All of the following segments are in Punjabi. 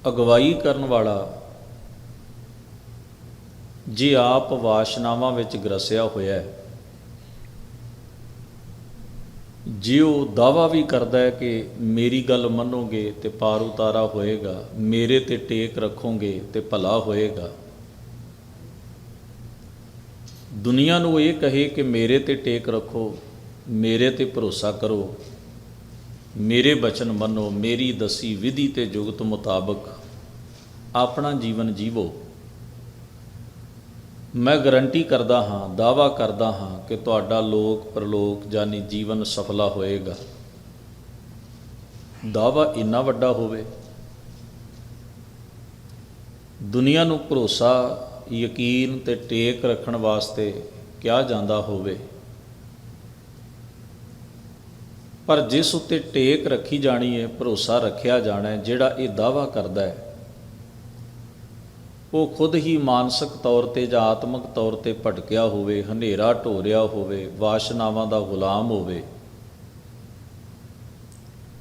ਅਗਵਾਈ ਕਰਨ ਵਾਲਾ ਜੇ ਆਪ ਵਾਸ਼ਨਾਵਾਂ ਵਿੱਚ ਗਰਸਿਆ ਹੋਇਆ ਹੈ, ਜੇ ਉਹ ਦਾਵਾ ਵੀ ਕਰਦਾ ਹੈ ਕਿ ਮੇਰੀ ਗੱਲ ਮੰਨੋਗੇ ਤੇ ਪਾਰ ਉਤਾਰਾ ਹੋਏਗਾ, ਮੇਰੇ ਤੇ ਟੇਕ ਰੱਖੋਗੇ ਤੇ ਭਲਾ ਹੋਏਗਾ, ਦੁਨੀਆ ਨੂੰ ਇਹ ਕਹੇ ਕਿ ਮੇਰੇ ਤੇ ਟੇਕ ਰੱਖੋ, ਮੇਰੇ ਤੇ ਭਰੋਸਾ ਕਰੋ ਮੇਰੇ ਬਚਨ ਮੰਨੋ, ਮੇਰੀ ਦਸੀ ਵਿਧੀ ਤੇ ਜੁਗਤ ਮੁਤਾਬਕ ਆਪਣਾ ਜੀਵਨ ਜੀਵੋ। ਮੈਂ ਗਰੰਟੀ ਕਰਦਾ ਹਾਂ ਦਾਵਾ ਕਰਦਾ ਹਾਂ ਕਿ ਤੁਹਾਡਾ ਲੋਕ ਪਰਲੋਕ ਜਾਨੀ ਜੀਵਨ ਸਫਲਾ ਹੋਏਗਾ। ਦਾਵਾ ਇੰਨਾ ਵੱਡਾ ਹੋਵੇ। ਦੁਨੀਆ ਨੂੰ ਭਰੋਸਾ, ਯਕੀਨ ਤੇ ਟੇਕ ਰੱਖਣ ਵਾਸਤੇ ਕਿਹਾ ਜਾਂਦਾ ਹੋਵੇ। ਪਰ ਜਿਸ ਉੱਤੇ ਟੇਕ ਰੱਖੀ ਜਾਣੀ ਹੈ ਭਰੋਸਾ ਰੱਖਿਆ ਜਾਣਾ ਹੈ ਜਿਹੜਾ ਇਹ ਦਾਵਾ ਕਰਦਾ ਹੈ ਉਹ ਖੁਦ ਹੀ ਮਾਨਸਿਕ ਤੌਰ ਤੇ ਜਾਂ ਆਤਮਿਕ ਤੌਰ ਤੇ ਭਟਕਿਆ ਹੋਵੇ, ਹਨੇਰਾ ਢੋਰਿਆ ਹੋਵੇ, ਵਾਸ਼ਨਾਵਾਂ ਦਾ ਗੁਲਾਮ ਹੋਵੇ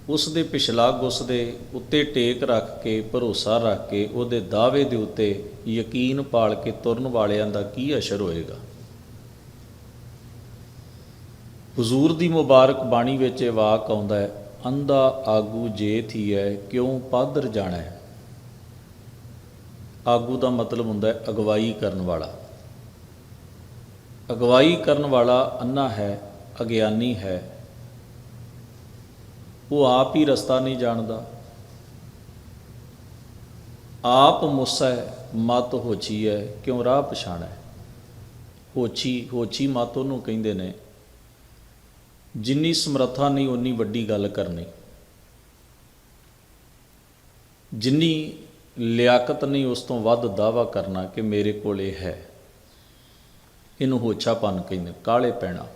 ਉਸ ਦੇ ਪਿਛਲਾ ਗੁੱਸ ਦੇ ਉੱਤੇ ਟੇਕ ਰੱਖ ਕੇ, ਭਰੋਸਾ ਰੱਖ ਕੇ, ਉਹਦੇ ਦਾਅਵੇ ਦੇ ਉੱਤੇ ਯਕੀਨ ਪਾਲ ਕੇ ਤੁਰਨ ਵਾਲਿਆਂ ਦਾ ਕੀ ਅਸਰ ਹੋਏਗਾ? ਹਜ਼ੂਰ ਦੀ ਮੁਬਾਰਕ ਬਾਣੀ ਵਿੱਚ ਇਹ ਵਾਕ ਆਉਂਦਾ ਹੈ, ਅੰਧਾ ਆਗੂ ਜੇ ਥੀ ਹੈ ਕਿਉਂ ਪਾਦਰ ਜਾਣਾ? ਹੈ ਆਗੂ ਦਾ ਮਤਲਬ ਹੁੰਦਾ ਹੈ ਅਗਵਾਈ ਕਰਨ ਵਾਲਾ। ਅਗਵਾਈ ਕਰਨ ਵਾਲਾ ਅੰਨਾ ਹੈ, ਅਗਿਆਨੀ ਹੈ। ਉਹ ਆਪ ਹੀ ਰਸਤਾ ਨਹੀਂ ਜਾਣਦਾ। ਆਪ ਮੁਸੈ, ਮਤ ਹੋਛੀ ਹੈ ਕਿਉਂ ਰਾਹ ਪਛਾਣਾ? ਹੋਛੀ ਹੋਛੀ ਮਤ ਉਹਨੂੰ ਕਹਿੰਦੇ ਨੇ। ਜਿੰਨੀ ਸਮਰੱਥਾ ਨਹੀਂ ਉਨੀ ਵੱਡੀ ਗੱਲ ਕਰਨੀ। ਜਿੰਨੀ ਲਿਆਕਤ ਨਹੀਂ, ਉਸ ਤੋਂ ਵੱਧ ਦਾਵਾ ਕਰਨਾ ਕਿ ਮੇਰੇ ਕੋਲ ਇਹ ਹੈ। ਇਹਨੂੰ ਹੋਛਾਪਨ ਕਹਿੰਦੇ ਕਾਲੇ ਪੈਣਾ।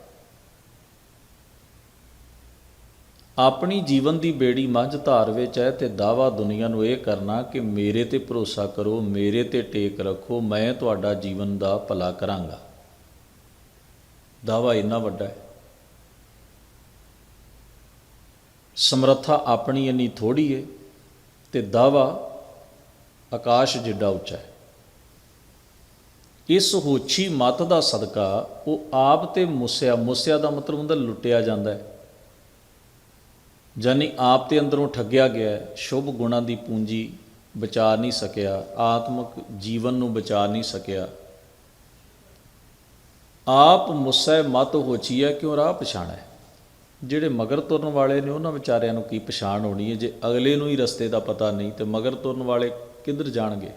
ਆਪਣੀ ਜੀਵਨ ਦੀ ਬੇੜੀ ਮੱਝ ਧਾਰ ਵਿੱਚ ਹੈ ਤੇ ਦਾਵਾ ਦੁਨੀਆ ਨੂੰ ਇਹ ਕਰਨਾ ਕਿ ਮੇਰੇ ਤੇ ਭਰੋਸਾ ਕਰੋ, ਮੇਰੇ ਤੇ ਟੇਕ ਰੱਖੋ, ਮੈਂ ਤੁਹਾਡਾ ਜੀਵਨ ਦਾ ਭਲਾ ਕਰਾਂਗਾ। ਦਾਵਾ ਇੰਨਾ ਵੱਡਾ ਹੈ। ਸਮਰੱਥਾ ਆਪਣੀ ਇੰਨੀ ਥੋੜੀ ਹੈ ਤੇ ਦਾਵਾ ਆਕਾਸ਼ ਜਿੱਡਾ ਉੱਚਾ ਹੈ। ਇਸ ਹੋਛੀ ਮਤ ਦਾ ਸਦਕਾ ਉਹ ਆਪ ਤੇ ਮੁਸਿਆ ਮੁਸਿਆ ਦਾ ਮਤਲਬ ਹੁੰਦਾ ਲੁੱਟਿਆ ਜਾਂਦਾ ਹੈ। ਜਾਨੀ ਆਪ ਤੇ ਅੰਦਰੋਂ ਠੱਗਿਆ ਗਿਆ ਸ਼ੁਭ ਗੁਣਾਂ ਦੀ ਪੂੰਜੀ ਬਚਾ ਨਹੀਂ ਸਕਿਆ, ਆਤਮਿਕ ਜੀਵਨ ਨੂੰ ਬਚਾ ਨਹੀਂ ਸਕਿਆ। ਆਪ ਮੁਸੈ ਮਤ ਹੋਛੀ ਹੈ, ਕਿਉਂ ਰਾਹ ਪਛਾਣਾ? ਹੈ ਜਿਹੜੇ ਮਗਰ ਤੁਰਨ ਵਾਲੇ ਨੇ ਉਹਨਾਂ ਵਿਚਾਰਿਆਂ ਨੂੰ ਕੀ ਪਛਾਣ ਹੋਣੀ ਹੈ? ਜੇ ਅਗਲੇ ਨੂੰ ਹੀ ਰਸਤੇ ਦਾ ਪਤਾ ਨਹੀਂ, ਤੇ ਮਗਰ ਤੁਰਨ ਵਾਲੇ ਕਿੱਧਰ ਜਾਣਗੇ?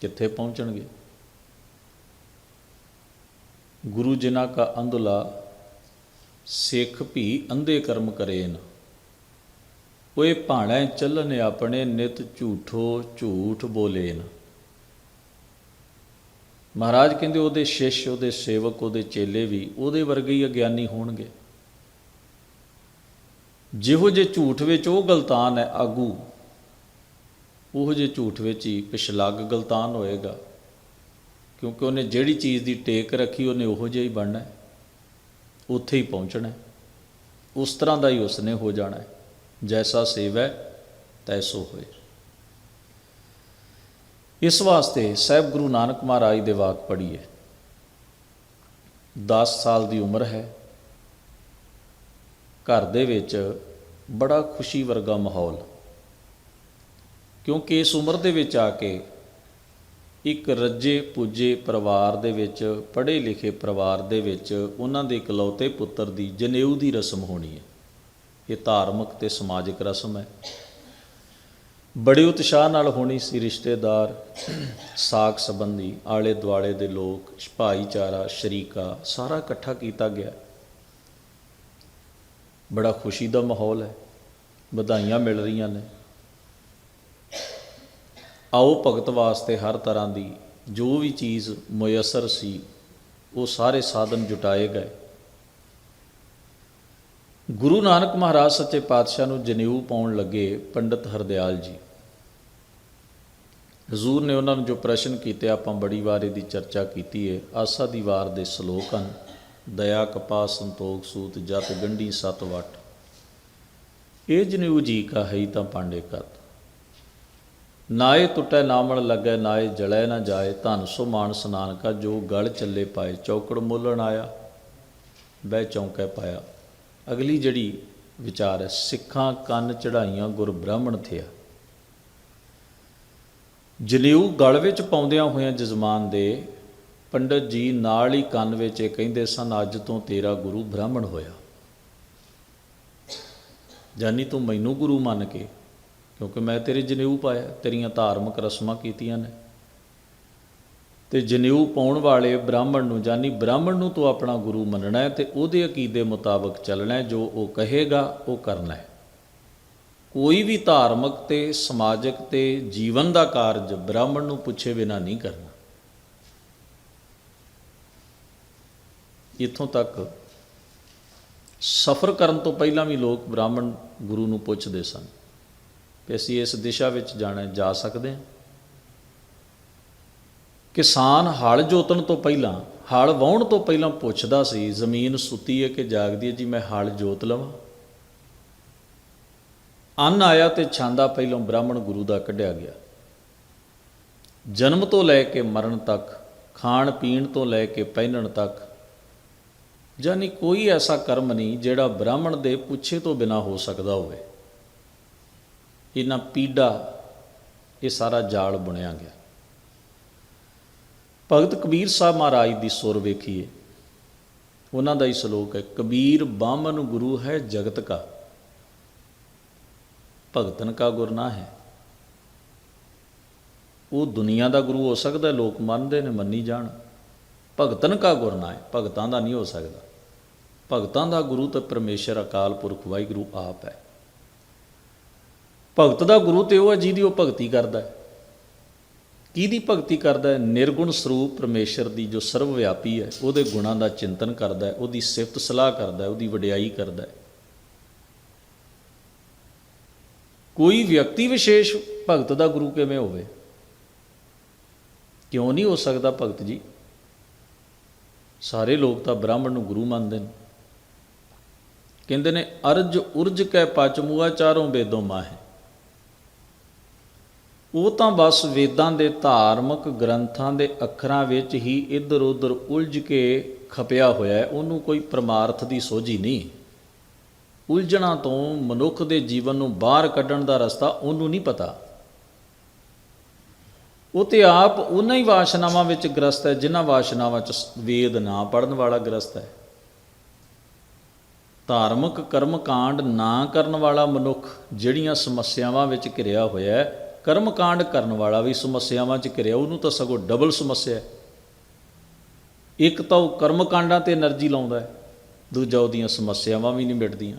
ਕਿੱਥੇ ਪਹੁੰਚਣਗੇ? ਗੁਰੂ ਜਿਨ੍ਹਾਂ ਕਾ ਅੰਧਲਾ, ਸਿੱਖ ਵੀ ਅੰਧੇ ਕਰਮ ਕਰੇਨ ਓਏ ਭਾਣੈ ਚੱਲਨ ਆਪਣੇ ਨਿਤ ਝੂਠੋ ਝੂਠ ਬੋਲੇਨ ਮਹਾਰਾਜ ਕਹਿੰਦੇ ਉਹਦੇ ਸ਼ਿਸ਼, ਉਹਦੇ ਸੇਵਕ, ਉਹਦੇ ਚੇਲੇ ਵੀ ਉਹਦੇ ਵਰਗੇ ਹੀ ਅਗਿਆਨੀ ਹੋਣਗੇ। ਜਿਹੋ ਜੇ ਝੂਠ ਵਿੱਚ ਉਹ ਗਲਤਾਨ ਹੈ ਆਗੂ, ਉਹੋ ਜੇ ਝੂਠ ਵਿੱਚ ਹੀ ਪਿਛਲੱਗ ਗਲਤਾਨ ਹੋਏਗਾ। ਕਿਉਂਕਿ ਉਹਨੇ ਜਿਹੜੀ ਚੀਜ਼ ਦੀ ਟੇਕ ਰੱਖੀ, ਉਹਨੇ ਉਹੋ ਜਿਹਾ ਹੀ ਬਣਨਾ ਹੈ। ਉੱਥੇ ਹੀ ਪਹੁੰਚਣਾ ਹੈ। ਉਸ ਤਰ੍ਹਾਂ ਦਾ ਹੀ ਉਸਨੇ ਹੋ ਜਾਣਾ ਹੈ। ਜੈਸਾ ਸੇਵੈ ਤੈਸੋ ਹੋਏ। ਇਸ ਵਾਸਤੇ ਸਹਿਬ ਗੁਰੂ ਨਾਨਕ ਮਹਾਰਾਜ ਦੇ ਵਾਕ ਪੜ੍ਹੀਏ। 10 ਸਾਲ ਦੀ ਉਮਰ ਹੈ। ਘਰ ਦੇ ਵਿੱਚ ਬੜਾ ਖੁਸ਼ੀ ਵਰਗਾ ਮਾਹੌਲ। ਕਿਉਂਕਿ ਇਸ ਉਮਰ ਦੇ ਵਿੱਚ ਆ ਕੇ ਇੱਕ ਰੱਜੇ ਪੁੱਜੇ ਪਰਿਵਾਰ ਦੇ ਵਿੱਚ ਪੜ੍ਹੇ ਲਿਖੇ ਪਰਿਵਾਰ ਦੇ ਵਿੱਚ ਉਹਨਾਂ ਦੇ ਇਕਲੌਤੇ ਪੁੱਤਰ ਦੀ ਜਨੇਊ ਦੀ ਰਸਮ ਹੋਣੀ ਹੈ। ਇਹ ਧਾਰਮਿਕ ਤੇ ਸਮਾਜਿਕ ਰਸਮ ਹੈ। ਬੜੇ ਉਤਸ਼ਾਹ ਨਾਲ ਹੋਣੀ ਸੀ ਰਿਸ਼ਤੇਦਾਰ ਸਾਕ ਸੰਬੰਧੀ ਆਲੇ ਦੁਆਲੇ ਦੇ ਲੋਕ, ਭਾਈਚਾਰਾ, ਸ਼ਰੀਕਾ, ਸਾਰਾ ਇਕੱਠਾ ਕੀਤਾ ਗਿਆ। ਬੜਾ ਖੁਸ਼ੀ ਦਾ ਮਾਹੌਲ ਹੈ। ਵਧਾਈਆਂ ਮਿਲ ਰਹੀਆਂ ਨੇ। ਆਓ ਭਗਤ ਵਾਸਤੇ ਹਰ ਤਰ੍ਹਾਂ ਦੀ ਜੋ ਵੀ ਚੀਜ਼ ਮੁਯਸਰ ਸੀ, ਉਹ ਸਾਰੇ ਸਾਧਨ ਜੁਟਾਏ ਗਏ। ਗੁਰੂ ਨਾਨਕ ਮਹਾਰਾਜ ਸੱਚੇ ਪਾਤਸ਼ਾਹ ਨੂੰ ਜਨੇਊ ਪਾਉਣ ਲੱਗੇ ਪੰਡਤ ਹਰਦਿਆਲ ਜੀ। ਹਜ਼ੂਰ ਨੇ ਉਹਨਾਂ ਨੂੰ ਜੋ ਪ੍ਰਸ਼ਨ ਕੀਤੇ, ਆਪਾਂ ਬੜੀ ਵਾਰ ਇਹਦੀ ਚਰਚਾ ਕੀਤੀ ਹੈ ਆਸਾ ਦੀ ਵਾਰ ਦੇ ਸ਼ਲੋਕ ਹਨ। ਦਇਆ ਕਪਾ ਸੰਤੋਖ, ਸੂਤ, ਜਤ, ਗੰਢੀ, ਸਤ, ਵਟ। ਇਹ ਜਨੇਊ ਜੀ ਕਾ ਹੈ ਤਾਂ ਪਾਂਡੇ ਕਤ। ਨਾਏ ਟੁੱਟੈ ਨਾਮਣ ਲੱਗੈ, ਨਾਏ ਜਲੈ ਨਾ ਜਾਏ। ਧਨ ਸੋ ਸਨਾਨ ਕਾ ਜੋ ਗਲ ਚੱਲੇ ਪਾਏ, ਚੌਕੜ ਮੋਲਣ ਆਇਆ, ਬਹਿ ਚੌਂਕੈ ਪਾਇਆ। ਅਗਲੀ ਜਿਹੜੀ ਵਿਚਾਰ ਹੈ ਸਿੱਖਾਂ ਕੰਨ ਚੜਾਈਆਂ ਗੁਰ ਬ੍ਰਾਹਮਣ ਥਿਆ। ਜਨੇਊ ਗਲ ਵਿੱਚ ਪਾਉਂਦਿਆਂ ਹੋਇਆਂ ਜਜ਼ਮਾਨ ਦੇ ਪੰਡਤ ਜੀ ਨਾਲ ਹੀ ਕੰਨ ਵਿੱਚ ਇਹ ਕਹਿੰਦੇ ਸਨ, ਅੱਜ ਤੋਂ ਤੇਰਾ ਗੁਰੂ ਬ੍ਰਾਹਮਣ ਹੋਇਆ। ਜਾਨੀ ਤੂੰ ਮੈਨੂੰ ਗੁਰੂ ਮੰਨ ਕੇ, ਕਿਉਂਕਿ ਮੈਂ ਤੇਰੇ ਜਨੇਊ ਪਾਇਆ, ਤੇਰੀਆਂ ਧਾਰਮਿਕ ਰਸਮਾਂ ਕੀਤੀਆਂ ਨੇ। ਤੇ ਜਨੇਊ ਪਾਉਣ ਵਾਲੇ ਬ੍ਰਾਹਮਣ ਨੂੰ, ਜਾਨੀ ਬ੍ਰਾਹਮਣ ਨੂੰ ਤੂੰ ਆਪਣਾ ਗੁਰੂ ਮੰਨਣਾ ਹੈ ਤੇ ਉਹਦੇ ਅਕੀਦੇ ਮੁਤਾਬਕ ਚੱਲਣਾ ਹੈ, ਜੋ ਉਹ ਕਹੇਗਾ, ਉਹ ਕਰਨਾ ਹੈ। ਕੋਈ ਵੀ ਧਾਰਮਿਕ ਤੇ ਸਮਾਜਿਕ ਤੇ ਜੀਵਨ ਦਾ ਕਾਰਜ ਬ੍ਰਾਹਮਣ ਨੂੰ ਪੁੱਛੇ ਬਿਨਾ ਨਹੀਂ ਕਰਨਾ। ਇੱਥੋਂ ਤੱਕ ਸਫ਼ਰ ਕਰਨ ਤੋਂ ਪਹਿਲਾਂ ਵੀ ਲੋਕ ਬ੍ਰਾਹਮਣ ਗੁਰੂ ਨੂੰ ਪੁੱਛਦੇ ਸਨ ਕਿ ਅਸੀਂ ਇਸ ਦਿਸ਼ਾ ਵਿੱਚ ਜਾਣਾ, ਜਾ ਸਕਦੇ ਹਾਂ? ਕਿਸਾਨ ਹਲ ਜੋਤਣ ਤੋਂ ਪਹਿਲਾਂ, ਹਲ ਵਾਹੁਣ ਤੋਂ ਪਹਿਲਾਂ ਪੁੱਛਦਾ ਸੀ, ਜ਼ਮੀਨ ਸੁੱਤੀ ਹੈ ਕਿ ਜਾਗਦੀ ਹੈ? ਜੀ, ਮੈਂ ਹਲ ਜੋਤ ਲਵਾਂ। ਅੰਨ ਆਇਆ ਤੇ ਛਾਂਦਾ ਪਹਿਲਾਂ ਬ੍ਰਾਹਮਣ ਗੁਰੂ ਦਾ ਕੱਢਿਆ ਗਿਆ। ਜਨਮ ਤੋਂ ਲੈ ਕੇ ਮਰਨ ਤੱਕ, ਖਾਣ ਪੀਣ ਤੋਂ ਲੈ ਕੇ ਪਹਿਨਣ ਤੱਕ ਜਾਨੀ ਕੋਈ ਐਸਾ ਕਰਮ ਨਹੀਂ ਜਿਹੜਾ ਬ੍ਰਾਹਮਣ ਦੇ ਪੁੱਛੇ ਤੋਂ ਬਿਨਾ ਹੋ ਸਕਦਾ ਹੋਵੇ। ਇਹਨਾਂ ਪੀੜਾ ਇਹ ਸਾਰਾ ਜਾਲ ਬੁਣਿਆ ਗਿਆ। ਭਗਤ ਕਬੀਰ ਸਾਹਿਬ ਮਹਾਰਾਜ ਦੀ ਸੁਰ ਵੇਖੀਏ। ਉਹਨਾਂ ਦਾ ਹੀ ਸ਼ਲੋਕ ਹੈ, ਕਬੀਰ ਬਾਮਨ ਗੁਰੂ ਹੈ ਜਗਤ ਕਾ। ਭਗਤਨ ਕਾ ਗੁਰ ਨਾ ਹੈ। ਉਹ ਦੁਨੀਆ ਦਾ ਗੁਰੂ ਹੋ ਸਕਦਾ, ਲੋਕ ਮੰਨਦੇ ਨੇ, ਮੰਨੀ ਜਾਣ। ਭਗਤਨ ਕਾ ਗੁਰ ਨਾ ਹੈ ਭਗਤਾਂ ਦਾ ਨਹੀਂ ਹੋ ਸਕਦਾ। ਭਗਤਾਂ ਦਾ ਗੁਰੂ ਤਾਂ ਪਰਮੇਸ਼ਰ ਅਕਾਲ ਪੁਰਖ ਵਾਹਿਗੁਰੂ ਆਪ ਹੈ। ਭਗਤ ਦਾ ਗੁਰੂ ਤੇ ਉਹ ਹੈ ਜਿਹਦੀ ਉਹ ਭਗਤੀ ਕਰਦਾ ਹੈ। ਕਿਹਦੀ ਭਗਤੀ ਕਰਦਾ ਹੈ? ਨਿਰਗੁਣ ਸਰੂਪ ਪਰਮੇਸ਼ਰ ਦੀ ਜੋ ਸਰਵ ਵਿਆਪੀ ਹੈ, ਉਹਦੇ ਗੁਣਾਂ ਦਾ ਚਿੰਤਨ ਕਰਦਾ ਹੈ, ਉਹਦੀ ਸਿਫਤ ਸਲਾਹ ਕਰਦਾ ਹੈ, ਉਹਦੀ ਵਡਿਆਈ ਕਰਦਾ ਹੈ। ਕੋਈ ਵਿਅਕਤੀ ਵਿਸ਼ੇਸ਼ ਭਗਤ ਦਾ ਗੁਰੂ ਕਿਵੇਂ ਹੋਵੇ? ਕਿਉਂ ਨਹੀਂ ਹੋ ਸਕਦਾ ਭਗਤ ਜੀ? ਸਾਰੇ ਲੋਕ ਤਾਂ ਬ੍ਰਾਹਮਣ ਨੂੰ ਗੁਰੂ ਮੰਨਦੇ ਨੇ। ਕਹਿੰਦੇ ਨੇ, ਅਰਜ ਉਰਜ ਕੈ ਪਚਮੂਆ ਚਾਰੋਂ ਵੇਦੋਂ ਮਾਹੇ। ਉਹ ਤਾਂ ਬਸ ਵੇਦਾਂ ਦੇ ਧਾਰਮਿਕ ਗ੍ਰੰਥਾਂ ਦੇ ਅੱਖਰਾਂ ਵਿੱਚ ਹੀ ਇੱਧਰ ਉੱਧਰ ਉਲਝ ਕੇ ਖਪਿਆ ਹੋਇਆ ਹੈ। ਉਹਨੂੰ ਕੋਈ ਪਰਮਾਰਥ ਦੀ ਸੋਝੀ ਨਹੀਂ। ਉਲਝਣਾ ਤੋਂ ਮਨੁੱਖ ਦੇ ਜੀਵਨ ਨੂੰ ਬਾਹਰ ਕੱਢਣ ਦਾ ਰਸਤਾ ਉਹਨੂੰ ਨਹੀਂ ਪਤਾ। ਉਹ ਤੇ ਆਪ ਉਹਨਾਂ ਹੀ ਵਾਸ਼ਨਾਵਾਂ ਵਿੱਚ ਗ੍ਰਸਤ ਹੈ, ਜਿਨ੍ਹਾਂ ਵਾਸ਼ਨਾਵਾਂ ਚ ਵੇਦ ਨਾ ਪੜਨ ਵਾਲਾ ਗ੍ਰਸਤ ਹੈ। ਧਾਰਮਿਕ ਕਰਮ ਕਾਂਡ ਨਾ ਕਰਨ ਵਾਲਾ ਮਨੁੱਖ ਜਿਹੜੀਆਂ ਸਮੱਸਿਆਵਾਂ ਵਿੱਚ ਘਿਰਿਆ ਹੋਇਆ ਹੈ ਕਰਮ ਕਾਂਡ ਕਰਨ ਵਾਲਾ ਵੀ ਸਮੱਸਿਆਵਾਂ 'ਚ ਘਿਰਿਆ, ਉਹਨੂੰ ਤਾਂ ਸਗੋਂ ਡਬਲ ਸਮੱਸਿਆ ਹੈ। ਇੱਕ ਤਾਂ ਉਹ ਕਰਮ ਕਾਂਡਾਂ ਤੇ એનર્ਜੀ ਲਾਉਂਦਾ ਹੈ, ਦੂਜਾ ਉਹਦੀਆਂ ਸਮੱਸਿਆਵਾਂ ਵੀ ਨਹੀਂ ਮਿਟਦੀਆਂ